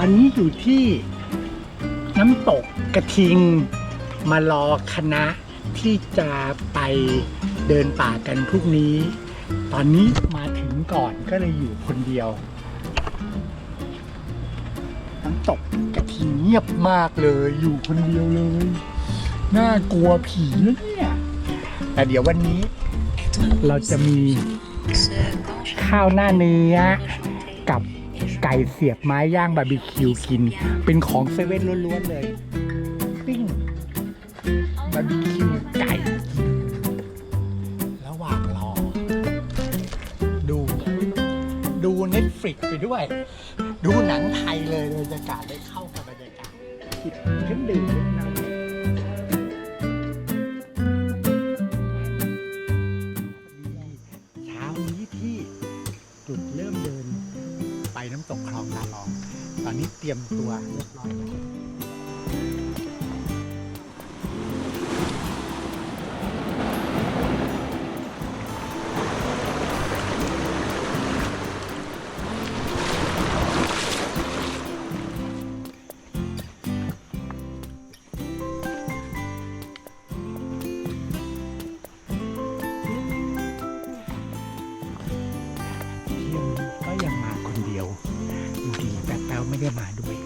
อนนี้อยู่ที่น้ำตกกระทิง มารอคณะที่จะไปเดินป่ากันพรุ่งนี้ ตอนนี้มาถึงก่อนก็เลยอยู่คนเดียว น้ำตกกระทิงเงียบมากเลยอยู่คนเดียวเลย น่ากลัวผีนะเนี่ยแต่เดี๋ยววันนี้เราจะมีข้าวหน้าเนื้อกับ ก่เสียบไม้ย่างบาร์บีคิวกิน เป็นของเซเว่นล้วนๆเลยปิ้งบาร์บีคิวไก่ระหว่างรอ ดู ดูเน็ตฟลิกไปด้วย ดูหนังไทยเลยบรรยากาศได้เข้ากับบรรยากาศจิบเครื่องดื่มนะ ตอนนี้เตรียมตัวเรียบร้อยแล้ว ไม่ได้มาด้วย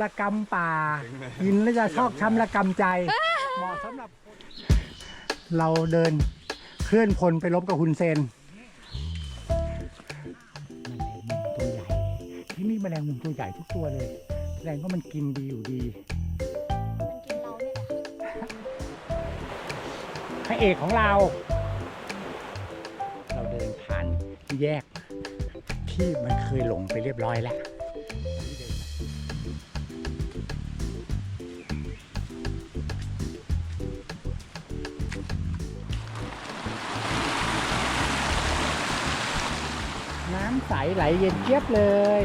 ละกำป่า กินแล้วจะชอกช้ำละกำใจเหมาะสำหรับคนเราเดินเคลื่อนพลไปลบกับคุณเซนแมลงมุมตัวใหญ่ที่นี่แมลงมุมตัวใหญ่ทุกตัวเลยแสดงว่ามันกินดีอยู่ดีมันกินเราเนี่ยแหละพระเอกของเรา เราเดินผ่านแยกที่มันเคยหลงไปเรียบร้อยแล้ว ไหลเย็นเจี๊ยบเลย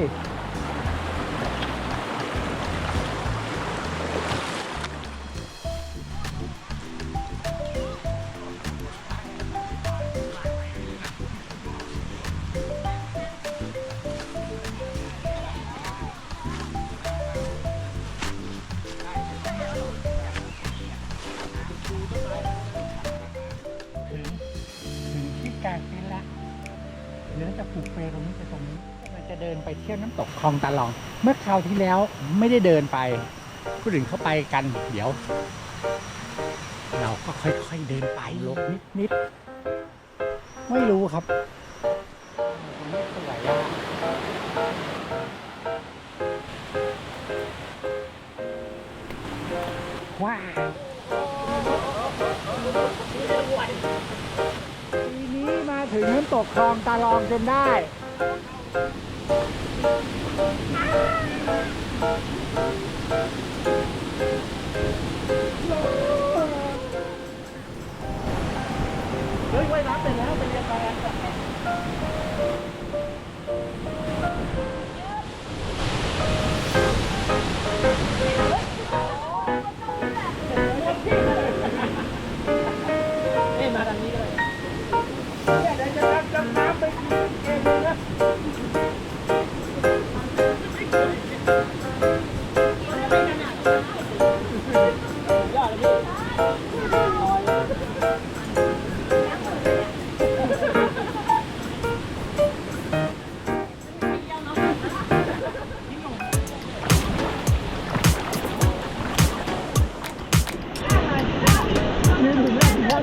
จะปลูกเปรตรงนี้ไปตรงนี้เราจะเดินไปเที่ยวน้ำตกคลองตาลอง เมื่อคราวที่แล้วไม่ได้เดินไปผู้อื่นเขาไปกัน เดี๋ยว เราก็ค่อยๆเดินไปลกนิดๆไม่รู้ครับตรงนี้สวยอะว้าว ถึงน้ำตกคลองตาลองจนได้ เฮ้ยว่ายน้ำเป็นแล้วไปเรียนไป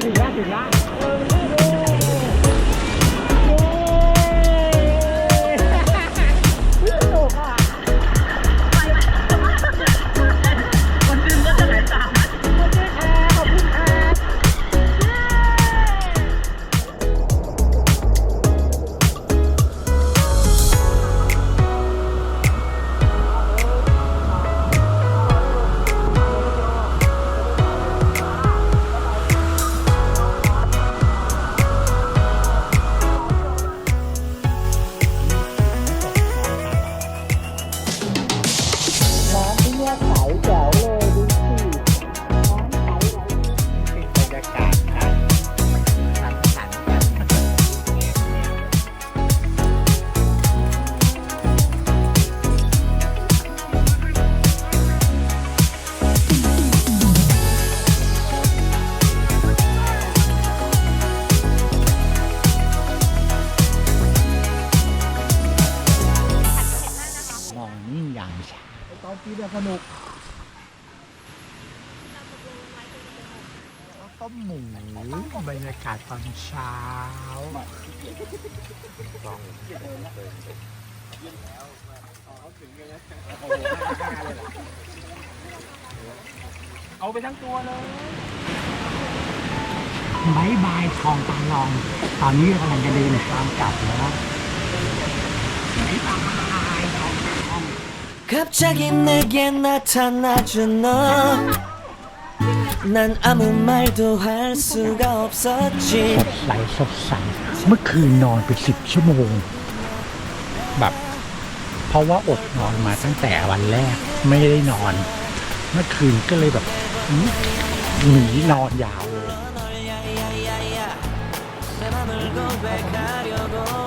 ถึงแล้วถึงแล้วถึงแล้วคนดึงก็จะ ไม่ใช่ตอนกิเนี่ยสนุกต้มหมูบรรยากาศตอนเช้าลองเอาไปทั้งตัวเลยบายบายทองตาลอง ตอนนี้กำลังจะเดินทางกลับแล้วนะ 갑자기 내게 나타나준 너. 난 아무 말도 할 수가 ส 없었지. ดใสสดใสเมื่อคืนนอนไปสิบชั่วโมง แบบ เพราะว่าอดนอนมาตั้งแต่วันแรกไม่ได้นอน เมื่อคืนก็เลยแบบหนีนอนยาวเลย 내 맘을 고백하려고 타이밍만 보는 나.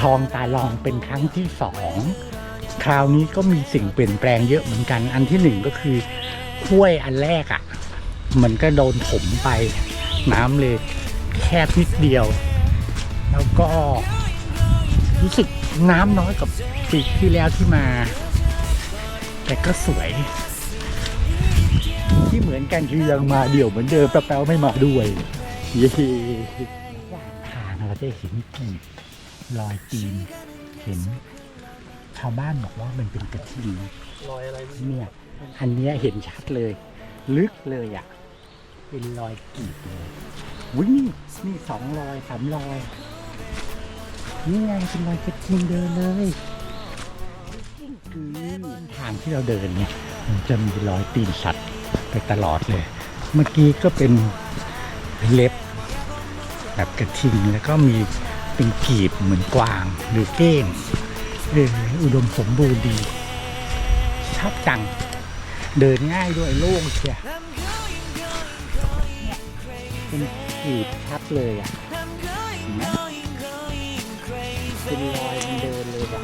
ทองตาลองเป็นครั้งที่สองคราวนี้ก็มีสิ่งเปลี่ยนแปลงเยอะเหมือนกัน อันที่หนึ่งก็คือห้วยอันแรกอะ่ะ มันก็โดนถมไปน้ำเลยแคบนิดเดียว แล้วก็รู้สึกน้ำน้อยกับปีที่แล้วที่มา แต่ก็สวย ที่เหมือนกันคือยังมาเดี่ยวเหมือนเดิมแป๊วๆไม่มาด้วย เย้ทางเราจะเห็นกี่ รอยตีนเห็นชาวบ้านบอกว่ามันเป็นกระทิงรอยอะไรเนี่ยอันเนี้ยเห็นชัดเลย ลึกเลยอะเป็นรอยกรีดเลยวินี่นี่สองรอยสามรอยนี่ไงเป็นรอยกระทิงเดินเลยคือทางที่เราเดินเนี่ยมันจะมีรอยตีนสัตว์ไปตลอดเลย เมื่อกี้ก็เป็นเล็บแบบกระทิงแล้วก็มี เป็นกีบเหมือนกวางหรือเก้งเอออุดมสมบูรณ์ดี ชอบจัง เดินง่ายด้วยโล่งเชียเป็นกีบชัดเลยอะเป็นรอยมันเดินเลยแบบ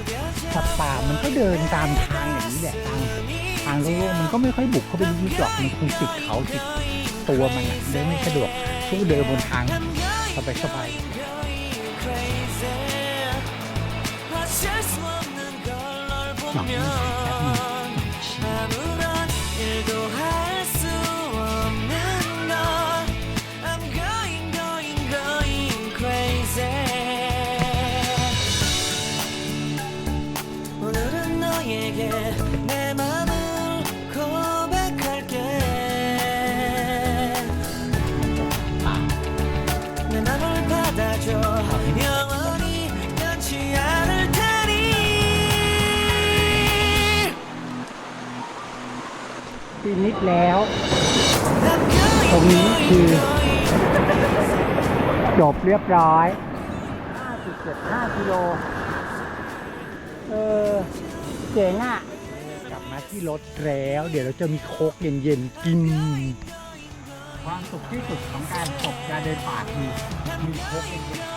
สัตว์ป่ามันก็เดินตามทางอย่างนี้แหละทางทางโล่งมันก็ไม่ค่อยบุกเข้าไปลึกหรอกมันคงติดเขาติดตัวมันเดินไม่สะดวกสู้เดินบนทางสบายสบาย 上衣 ดแล้ว I'm going ตรงนี้คือจบเรียบร้อย 5.75กิโล เออ เจ๋งอะ กลับมาที่รถแล้ว เดี๋ยวเราจะมีโค้กเย็นๆกิน ความสุขที่สุดของการจบการเดินป่าคือมีโค้กเย็น